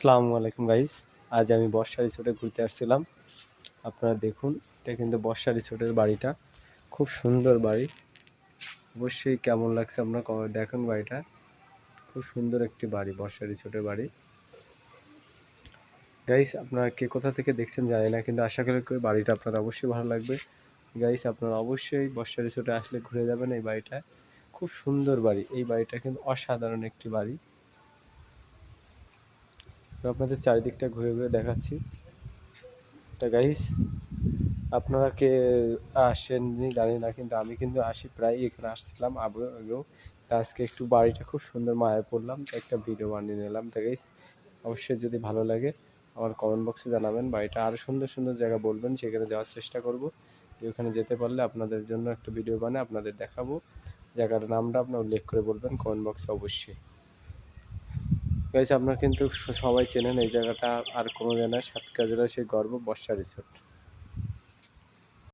আসসালামু আলাইকুম গাইস আজ আমি বর্ষা রিসোর্টে ঘুরতে আসছিলাম। আপনারা দেখুন, এটা কিন্তু বর্ষা রিসোর্টের বাড়িটা। খুব সুন্দর বাড়ি। অবশ্যই কেমন লাগছে আপনারা দেখুন বাড়িটা। খুব সুন্দর একটি বাড়ি, বর্ষা রিসোর্টের বাড়ি। গাইস আপনারা কে কোথা থেকে দেখছেন জানি না, কিন্তু আশা করি বাড়িটা আপনার অবশ্যই ভালো লাগবে। গাইস আপনারা অবশ্যই বর্ষা রিসোর্টে আসলে ঘুরে যাবেন এই বাড়িটা। খুব সুন্দর বাড়ি। এই বাড়িটা কিন্তু অসাধারণ একটি বাড়ি। আপনাদের চারিদিকটা ঘুরে ঘুরে দেখাচ্ছি। তা গাইস আপনারা কে আসেননি জানি না, কিন্তু আমি কিন্তু আসি প্রায়, এখানে আসছিলাম আগে আগেও। আজকে একটু বাড়িটা খুব সুন্দর মায়া পড়লাম তো একটা ভিডিও বানিয়ে নিলাম। তা গাইস অবশ্যই যদি ভালো লাগে, আমার কমেন্ট বক্সে জানাবেন। বাড়িটা আরও সুন্দর সুন্দর জায়গা বলবেন, সেখানে যাওয়ার চেষ্টা করব। ওখানে যেতে পারলে আপনাদের জন্য একটা ভিডিও বানিয়ে আপনাদের দেখাবো। জায়গার নামটা আপনার উল্লেখ করে বলবেন কমেন্ট বক্সে অবশ্যই। গাইস আপনারা কিন্তু সবাই চেনেন এই জায়গাটা আর কোনো জায়গায় সাতকা জেলার সেই গর্ব, বর্ষা রিসোর্ট